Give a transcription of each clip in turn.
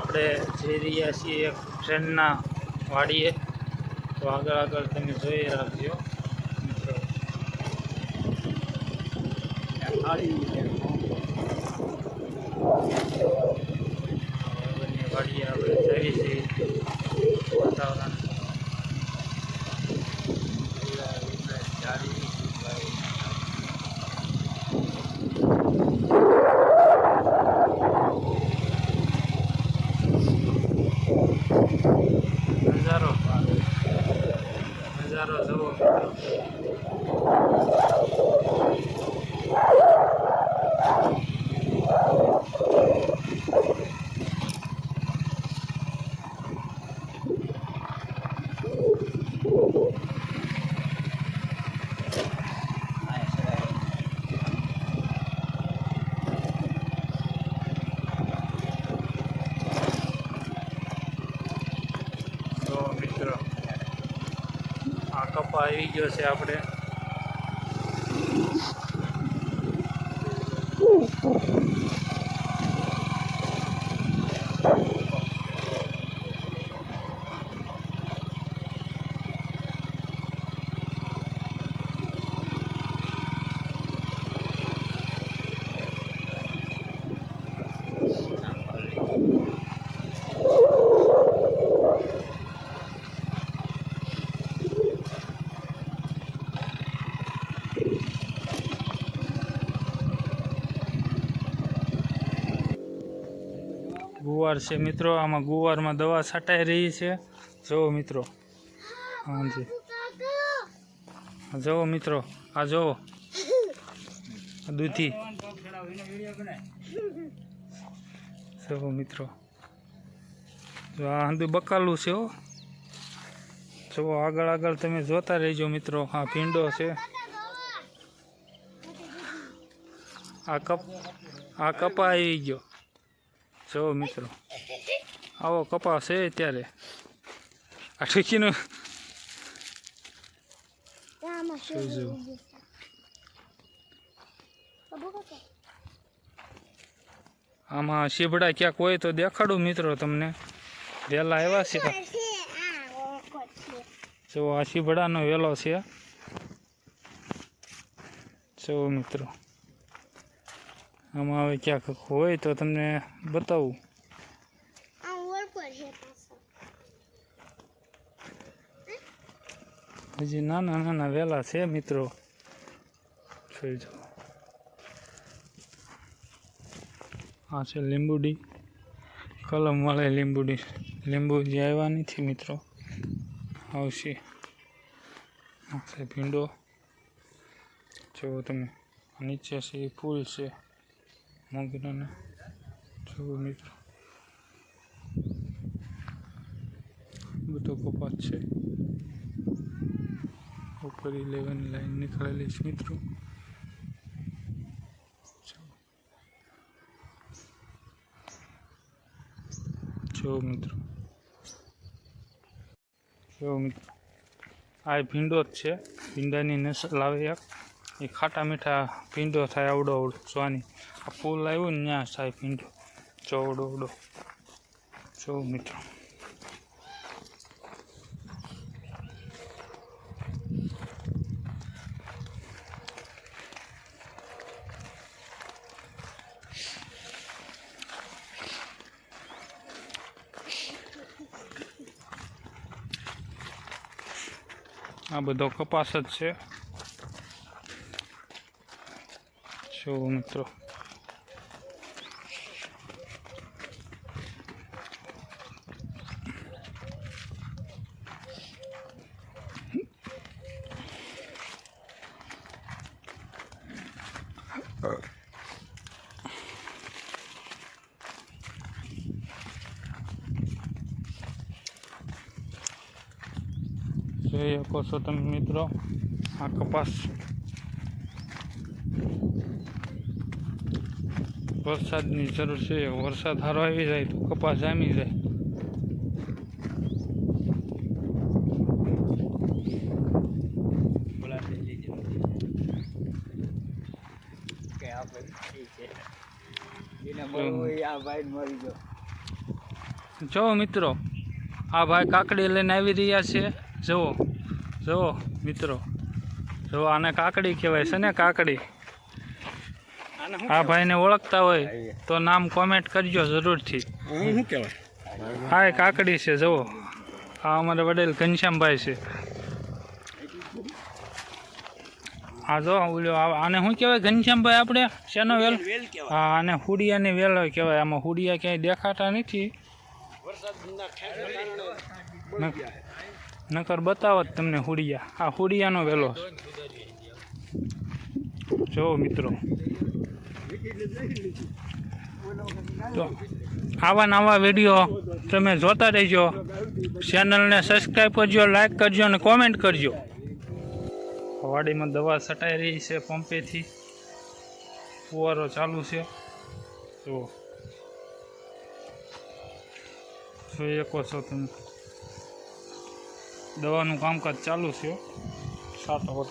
આપણે જઈ રહ્યા છીએ એક ટ્રેનના વાડીએ. તો આગળ આગળ તમે જોઈ રાખજો. વાડીએ આપણે જઈએ વાતાવરણ. નજારો નજારો જુઓ મિત્રો તો મિત્રો આ કપા આવી ગયો છે આપણે. છે મિત્રો, આમાં ગુવારમાં દવા છાંટાઈ રહી છે. જુઓ મિત્રો. હાજી. જુઓ મિત્રો, આ જુઓ. દૂધી. જુઓ મિત્રો. આ હંધુ બકાલું છે હો. જુઓ, આગળ આગળ તમે જોતા રહેજો મિત્રો. આ ભીંડો છે. આ કપ આ કપા આવી ગયો. જો મિત્રો. આવો કપા છે ત્યારે આ ઠીકીનું આમાં શીબડા ક્યાંક હોય તો દેખાડું મિત્રો તમને. વહેલા આવ્યા છે. જો આ શીભડાનો વેલો છે. જો મિત્રો આમાં હવે ક્યાંક હોય તો તમને બતાવું. હજી નાના નાના વેલા છે મિત્રો. જોઈજો આ છે લીંબુડી. કલમ વાળે લીંબુડી. લીંબુ જે આવ્યા નથી મિત્રો. આવશે. આ છે ભીંડો. જુઓ તમે. નીચે છે એ ફૂલ છે. મોગરાના. જુઓ મિત્રો. બધો કપાસ છે. ઉપર ઇલેવન લાઈન નીકળેલી છે મિત્રો. જો મિત્રો. જો મિત્રો. આ ભીંડો જ છે. ભીંડાની નસલ આવે એક. એ ખાટા મીઠા ભીંડો થાય આવડો આવડો. જોવાની આ ફૂલ આવ્યું ને ત્યાં થાય ભીંડો. ચોવડો આવડો. જો મિત્રો. આ બધો કપાસ જ છે જો મિત્રો જોઈ શકો છો તમે મિત્રો, આ કપાસ. વરસાદની જરૂર છે, વરસાદ સારો આવી જાય તો કપાસ જામી જાય. જો મિત્રો, આ ભાઈ કાકડી લઈને આવી રહ્યા છે. જુઓ જુઓ મિત્રો. જુઓ આને કાકડી કહેવાય છે ને કાકડી. આ ભાઈને ઓળખતા હોય તો નામ કોમેન્ટ કરજો જરૂરથી. શું કહેવાય? હા એ કાકડી છે જુઓ. આ અમારા વડેલ ઘનશ્યામભાઈ છે. હા જો ઓલ્યો આ- આને શું કહેવાય ઘનશ્યામભાઈ આપણે? શેનો વેલ? વેલ હા આને હુડિયાની વેલ કહેવાય. આમાં હુડિયા ક્યાંય દેખાતા નથી વરસાદના ઠેરના કારણે ન- નકર બતાવો જ તમને હુડિયા. આ હુડિયાનો વેલો જો મિત્રો. તો આવા નવા વીડિયો તમે જોતા રહેજો. ચેનલને સબસ્ક્રાઈબ કરજો, લાઈક કરજો અને કોમેન્ટ કરજો. વાડીમાં દવા છટાઈ રહી છે પંપેથી. ફુવારો ચાલુ છે. જુઓ. જોઈ શકો છો તમે. દવાનું કામકાજ ચાલુ છે. સાતો વર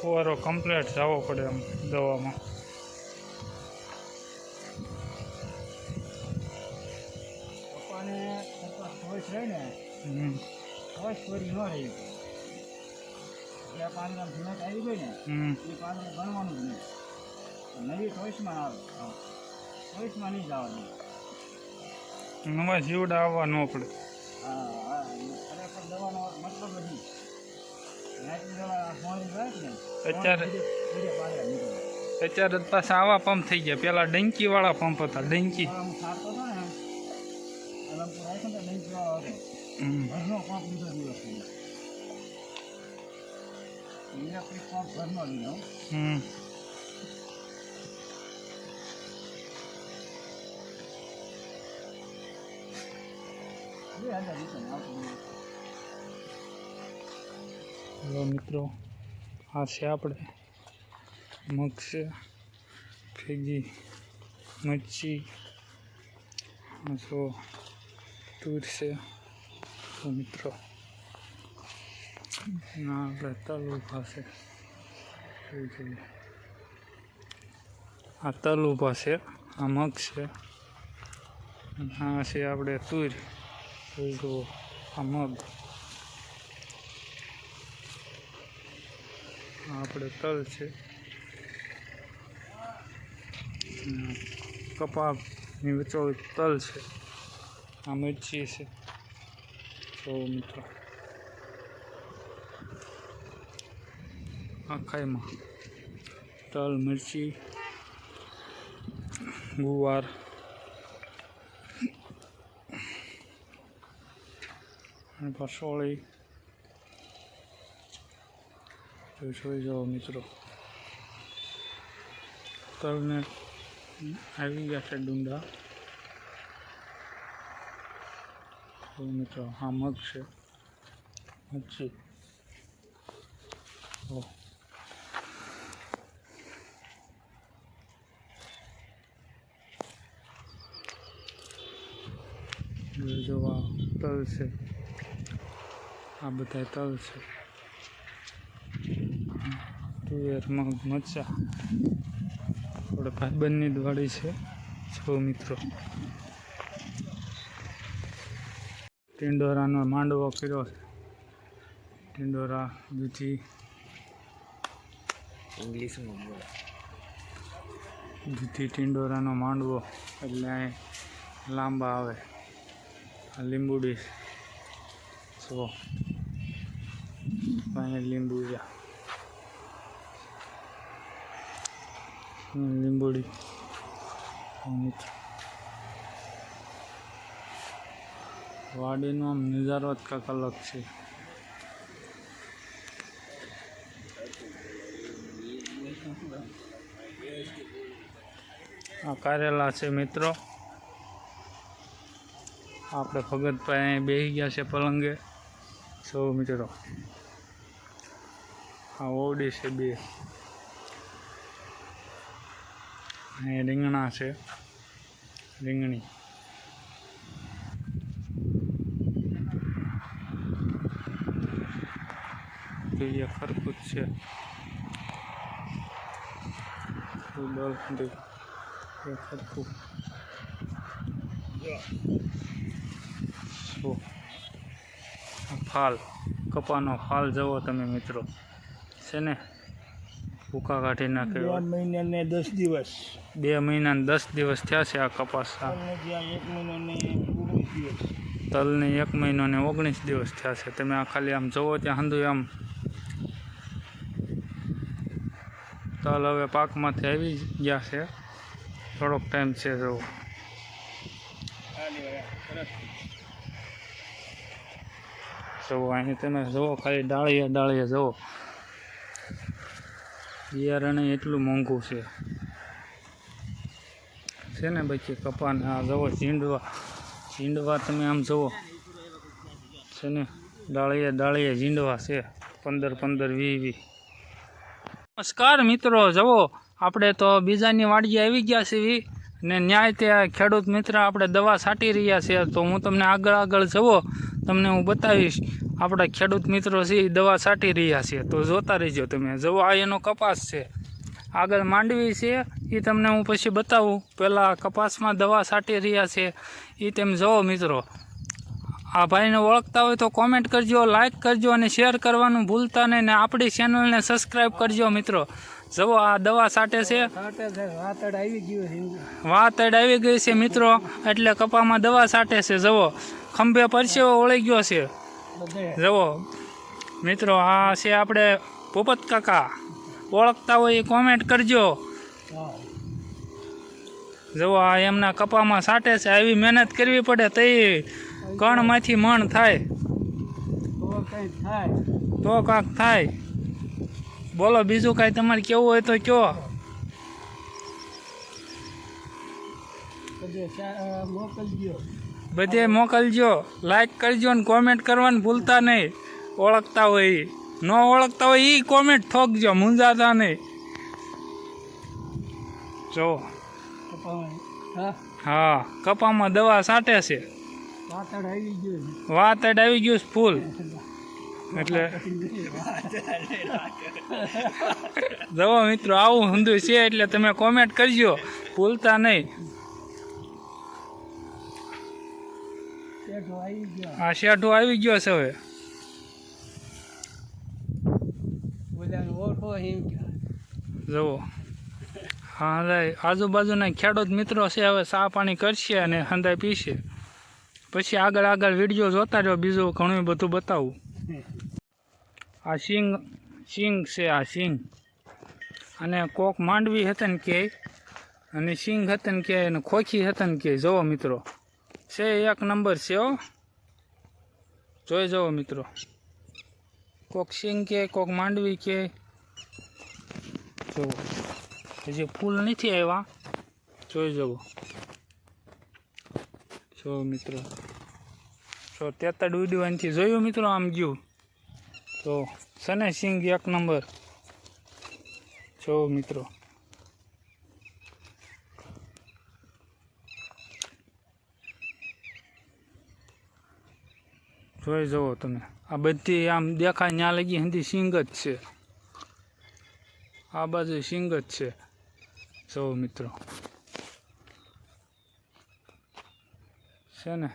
ફુવારો કમ્પ્લેટ જવો પડે એમ દવામાં. પપ્પાને હોય છે ને હોય ફરી ન રહી. જે પાંદડા ભીનાટ આવી ગઈ ને હમ. એ પાણી ભણવાનું જ નહીં. નવી ચોઈસમાં આવે. ચોઈસમાં નહીં જવાનું. નવા જીવડા આવવા ન પડે. હા ખરેખર દવાનો મતલબ જ નહીં. નાઇટની દવા સોળી રહે ને અત્યારે- અત્યારે પાછા આવા પંપ થઈ ગયા. પેલા ડંકી વાળા પંપ હતા ડંકી. પંપ સારતો હતો ને અલમપુર આવ્યો ને નહીં પીવા હતો હમ. ઘરનો પંપ લીધો દિવસ ઇલેક્ટ્રિક પંપ ઘરનો લીધો હમ. હેલો મિત્રો આ છે આપણે મગ છે ફેગી મચ્છી જો તૂર છે. મિત્રો. ના તલ ઊભા છે. આ તલ ઊભા છે, આ મગ છે આ છે આપણે તુર. જુઓ, આ મગ. આપણે તલ છે. કપાની વચ્ચે તલ છે. આ મિરચી છે. તો મિત્રો. આખાઈમાં તલ, મિરચી, ગુવાર. અને પસોળી તો જોઈ જાઓ મિત્રો. તલને આવી ગયા છે ડુંડા. મિત્રો હા મગ છે. મચ્છી ઓ જોઈ જોવા તલ છે. આ બધા તલ છે. તુવેર મગ મરચા. આપણે ભાઈબંધની જ છે. છો મિત્રો. ટિંડોરાનો માંડવો કર્યો છે. ટિંડોરા દૂધી. ઇંગ્લિશમાં બોલો. દૂધી ટિંડોરાનો માંડવો. એટલે લાંબા આવે. લીંબુડી છો. અહીં લીંબુ લીંબુડી વાડીનો આમ નજારો જ કાંક અલગ છે. આ કારેલા છે મિત્રો. આપણે ભગતભાઈ બેસી ગયા છે પલંગે સૌ મિત્રો આ ઓડી છે બે અહીં રીંગણા છે રીંગણી પીળિયા ખરકૂત છે ખરકૂત એ ખરખું જો જો આ ફાલ કપાનો ફાલ જવો તમે મિત્રો. છે ને? ભૂકા કાઢી નાખે. બે મહિના ને દસ દિવસ. બે મહિનાને દસ દિવસ થયા છે આ કપાસ મહિનો તલને એક મહિનો ને ઓગણીસ દિવસ થયા છે. તમે આ ખાલી આમ જુઓ ત્યાં હંધુ આમ. તલ હવે પાકમાંથી આવી ગયા છે. થોડોક ટાઈમ છે જુઓ જુઓ અહીં તમે જુઓ, ખાલી ડાળીએ ડાળીએ જુઓ. બિયારણ એટલું મોંઘું છે. છે ને બાકી કપાને આ જુઓ, ઝીંડવા. ઝીંડવા તમે આમ જુઓ. છે ને, ડાળીએ ડાળીએ ઝીંડવા છે. પંદર પંદર વીસ વી. નમસ્કાર મિત્રો, જુઓ, આપણે તો બીજાની વાડીએ આવી ગયા છીએ ને ન્યાય તે ખેડૂત મિત્ર આપણે દવા છાંટી રહ્યા છે તો હું તમને આગળ આગળ જુઓ. તમને હું બતાવીશ. આપણા ખેડૂત મિત્રો છે એ દવા છાંટી રહ્યા છે. તો જોતા રહીજો તમે. જુઓ, આ એનો કપાસ છે. આગળ માંડવી છે. એ તમને હું પછી બતાવું. પહેલાં કપાસમાં દવા છાંટી રહ્યા છે. એ તેમ જુઓ મિત્રો. આ ભાઈને ઓળખતા હોય તો કોમેન્ટ કરજો લાઈક કરજો અને શેર કરવાનું ભૂલતા નહીં ને આપણી ચેનલને સબસ્ક્રાઈબ કરજો મિત્રો. જવો આ દવા સાટે છે. વાતડ આવી ગઈ છે મિત્રો. એટલે કપામાં દવા સાટે છે. જુઓ ખંભે પરસેવો ઓળી ગયો છે. જવો મિત્રો આ છે આપણે પોપત કાકા. ઓળખતા હોય એ કોમેન્ટ કરજો. જવો જુઓ આ એમના કપામાં સાટે છે. આવી મહેનત કરવી પડે તો કણમાંથી મણ થાય. તો કંઈ થાય. તો કાંક થાય. બોલો બીજું કાંઈ તમારે કેવું હોય તો કયો. મોકલજો. બધે મોકલજો લાઈક કરજો ને કોમેન્ટ કરવાનું ભૂલતા નહીં. ઓળખતા હોય એ ન ઓળખતા હોય એ કોમેન્ટ ઠોકજો, મૂંઝાતા નહીં. જો. હા, કપામાં દવા સાટે છે. વાતડ આવી ગયું ફૂલ. એટલે જવો મિત્રો, આવું હંધું છે એટલે તમે કોમેન્ટ કરજો, ભૂલતા નહીં. આ શેઠું આવી ગયો છે હવે. જુઓ. હા હંધાય આજુબાજુના ખેડૂત મિત્રો છે હવે ચા પાણી કરશે અને હંદાય પીશે. પછી આગળ આગળ વીડિયો જોતા રહ્યો બીજું ઘણું બધું બતાવું. આ સિંગ સિંગ છે આ સિંગ. અને કોક માંડવી હતા ને કે અને સિંગ હતા ને કે અને ખોખી હતા ને કે જુઓ મિત્રો. છે, એક નંબર છે, હો. જોઈ જવો મિત્રો. કોક સિંગ કે, કોક માંડવી કે. જુઓ. હજી ફૂલ નથી આવ્યા, જોઈ જવો જો મિત્રો. જો તેતડ ઉડવાનથી જોયું મિત્રો આમ ગયું. તો સને સિંગ એક નંબર? જો મિત્રો. જોઈ જવો તમે. આ બધી આમ દેખાય ત્યાં લગી હંધી સિંગ જ છે. આ બાજુ સિંગ જ છે. સૌ મિત્રો. છે ને?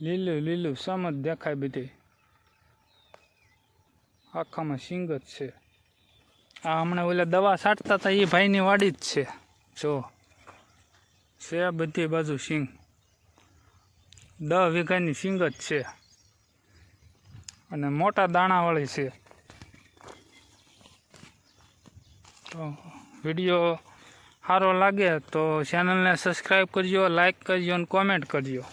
લીલું લીલું સમ જ દેખાય બધી. આખામાં સિંગ જ છે. આ હમણાં ઓલા દવા છાંટતા હતા એ ભાઈની વાડી જ છે. જો છે બધી બાજુ સિંગ. દસ વીઘાની સિંગ જ છે. અને મોટા દાણાવાળી છે. તો વીડિયો સારો લાગે તો ચેનલને સબસ્ક્રાઈબ કરજો લાઈક કરજો અને કોમેન્ટ કરજો.